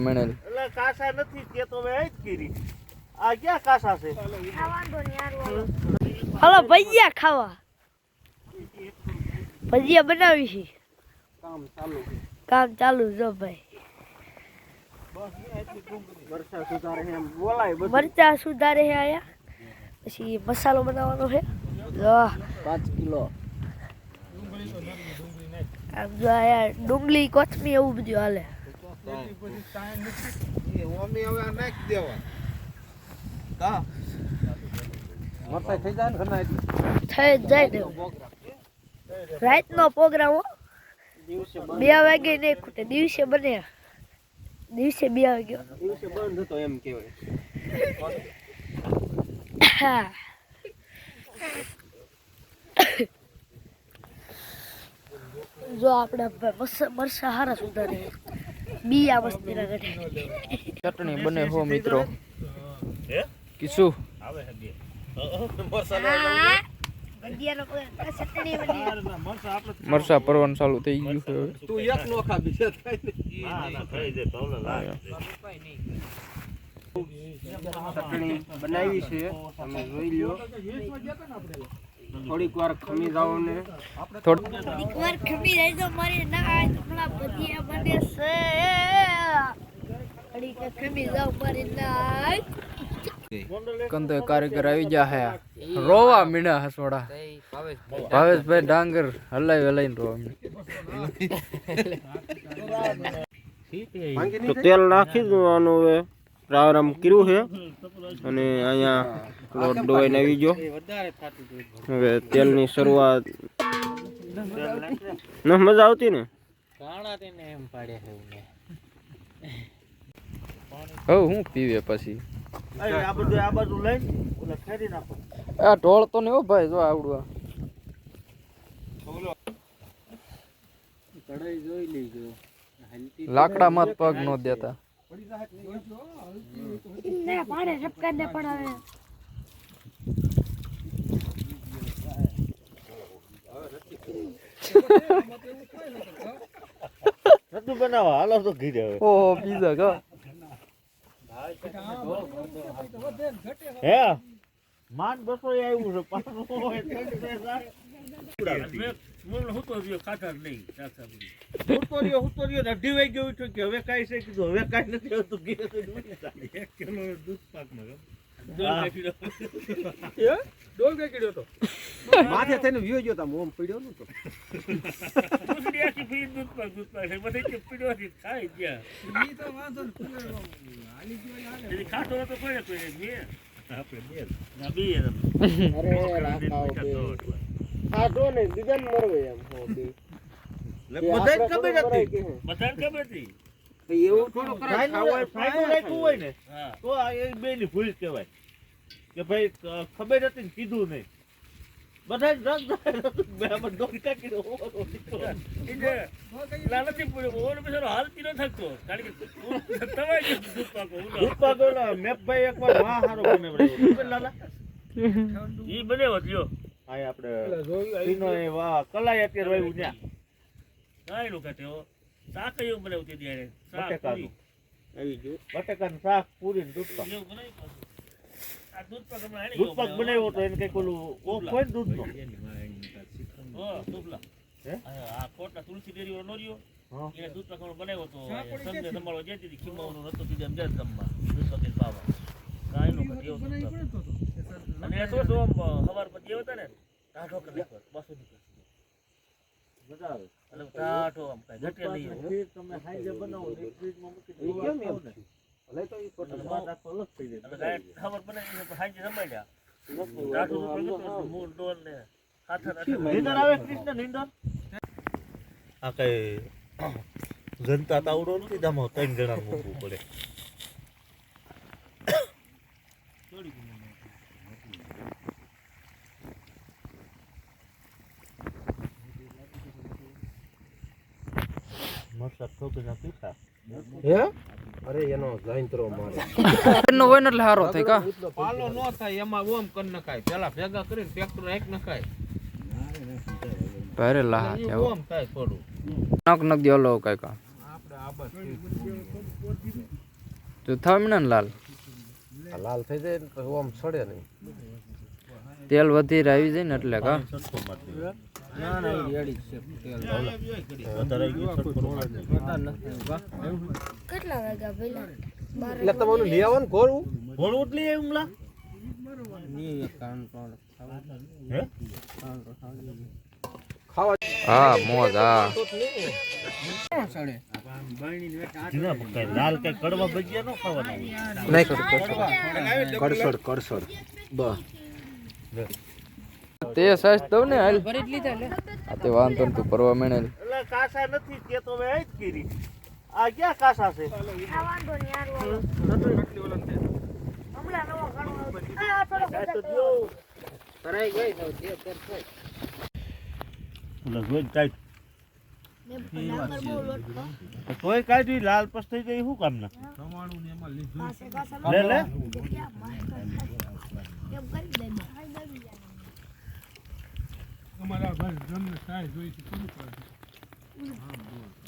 મેણેલ એટલે કાસા નથી તે તો હવે જ કરી. આ ક્યાં કાસા છે? હાલો ભજીયા ખાવા. ભજીયા બનાવી છે. કામ ચાલુ કામ ચાલુ જો ભાઈ. મરચા સુધારે છે આયા. પછી મસાલો બનાવવાનો છે. પાંચ કિલો. આમ જો આયા ડુંગળી કોથમી એવું બધું હાલે. થઈ જાય ને પ્રોગ્રામ હો. બે વાગે નહીં ખૂટે. દિવસે બને. દિવસે બે વાગે. દિવસે બંધ હતો એમ કહેવાય. હા. જો આપણે મરસા મરસા હારા સુધારે. બીયા આ વસ્તુ ચટણી બને હો મિત્રો. ભજીયાનો કોઈ ચટણી મરસા પરવાનું ચાલુ થઈ ગયું છે તું એક નો ખાબી છે ચટણી બનાવી છે. તમે જોઈ લ્યો. થોડીક વાર ખમી જાઓ ને. થોડીક વાર ખમી જાય તો મારી ના આ તો પેલા ભજીયા બને છે. ઘડીક ખમી જાઓ મારી ના. કંદો કારીગર આવી ગયા હે. રોવા મીણા હસોડા ભાવેશભાઈ ડાંગર હલાઈ હલાઈને રોવા મીણા. તો તેલ નાખી દેવાનું હવે. પ્રારંભ કર્યું છે. અને અહીંયા લોટ ડોઈને આવી ગયો. હવે તેલની શરૂઆત. ન મજા આવતી ને? હવે હું પીવે પછી? આ બધું આ બાજુ લઈને ઓલા ફેરી નાખો. આ ઢોળ તો નહીં હો ભાઈ જો આવડવા. લાકડામાં જ પગ નો દેતા. ને પાણી ઝપકા ને પણ આવે નતું બનાવવા હાલો તો ઘી હવે. ઓહો પીઝા કા હે? માન બસો આવ્યું છે પાછું હોય તો હુતો રહ્યો હુતો રહ્યો ને અઢી વાઈ ગયું છું કે હવે કાંઈ છે? કીધું હવે કાંઈ નથી હોતું ઘી તો હતો માથે થઈને વ્યો ગયો તા મોમ પીડ્યો નું તો અરે રાખાઓ બે. ખાધો ને બીજા ને મરવે એમ. હો બે બધાય ખબર હતી. એવું થોડું કરાય ખાવાય રાખ્યું હોય ને તો એ બે ની ભૂલ કહેવાય. કે ભાઈ ક- ખબર હતી ને કીધું નહીં. બધા જ રંગ બે આમાં ડોકા કીધું દૂધપાક ઓલા મેપભાઈ એકવાર વાહ હારો. ખબર લાલા આ આપણે તીનો એ વા કલાય અત્યારે વાયુ ન્યા. બટેકાનું. આવી ગયું. બટેકાનું શાક પૂરી ને દૂધપાક દૂધપાક બનાવ્યો તો એને કંઈક ઓલું ઓફ હોય ને દૂધનો. હે? તુલસી ડેરી નો રહ્યો. હા. એ દૂધ પ્રકરણ બનાવ્યો તો સંજય સંભાળવા જતી હતી ખીમાવાનું નતો એમ જાય જમવા દૂધ પકડીને પાવા કાંઈ નો એવું. અને પછી હતા ને? ટાઢો કરી નાખ્યો, બસો નીકળે. મજા આવે એટલે ટાઢો આમ કાંઈ. ઘટે નહીં તમે હાઈ જે બનાવો ને ફ્રીજમાં મૂકી દો. કેમ એમ? ભલે તો એ પોતે સ્વાદ આખો અલગ થઈ જાય. એટલે કાંઈ ખબર બનાવી ને સાંજે સંભાળ્યા. ટાઢું ઉપર ગયું, મૂળ ડોલ ને નીંદર આવે કૃષ્ણ નીંદર? આ કઈ જનતા તાવડો નથી દામો ત્રણ જણા મૂકવું પડે મરસા ઠોકી ના પીઠા હે? અરે એનો જયંત્રો મારે. નો હોય ને એટલે સારો થાય કા? પાલો નો થાય એમાં ઓમ કર નખાય. પેલા ભેગા કરીને ટ્રેક્ટર એક નખાય. ભારે લાહ ઈ ઓમ થાય થોડું. નક નક દે ઓલો કાંઈ કા આપણે ને લાલ. લાલ થઈ જાય ને ઓમ સડે નહીં. તેલ વધી આવી જાય ને એટલે કા. ના ના રેડી છે વધારે ગયું સટકો મારી દે. કેટલા વાગ્યા પેલા એટલે તમારું લઈ આવો ને ઘોરું. ઘોડું ઉતલી આવ્યું લા? ખાવા. હા મોજ હા. લાલ કઈ કડવા ભજીયા ન ખાવાના હોય. નહીં. કડસડ કડસડ. બસ. તે સાસ દઉં ને હાલ આ તે વાંધો ને તું પરવા મેણે એટલે કાસા નથી તે તો હવે જ કરી આ ક્યાં કાસા છે આ વાંધો નહીં યાર વાળો. હમણાં નવો ઘણો આવશે. આ થોડો આ તો જો તરાઈ ગઈ તો તે કર થઈ. મેં ખાઓ. તોય કાઢી લાલ પસ થઈ ગઈ શું કામ ના લે લે ક્યાં માર કરે? એમ કરી દે ને.